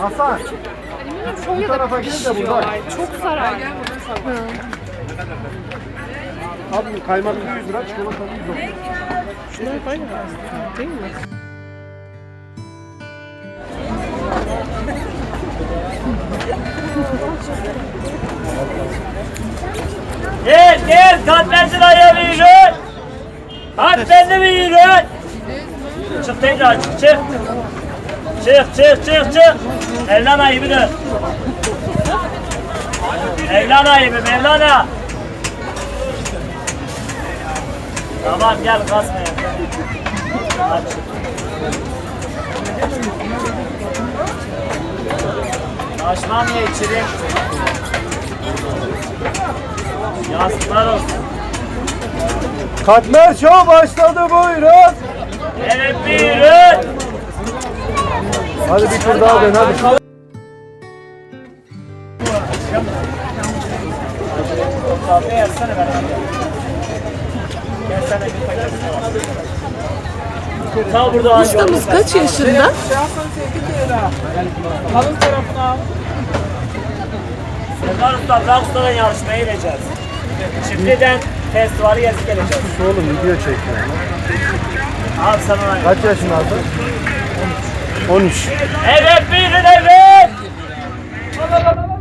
Hasan. Bu tarafa gel de burada. Çok zarar. Abi kaymaklı 100 lira, çikolatalı 110 lira. Şunlar ya değil mi? Gel gel katmersin ayağı Tekrar çık çık. Çık çık çık çık. Mevlana gibi dön. Mevlana gibi Mevlana. Tamam gel kasma ya. Aç. Taşmam ya içeri. Yazıklar olsun. Katmer show başladı buyurun. Evet buyurun. Hadi bir tur daha dön hadi. Kahve yazsana ben. Gel sana bir paket. Ta burada Ustamız kaç yaşında? Serdar Usta, Bırak Usta'dan yarışmaya gideceğiz. Şimdiden festivali gezip geleceğiz. Oğlum video çekiyor. Abi sen ona Kaç yaşındasın? 13. Evet buyurun evet. Buyurun.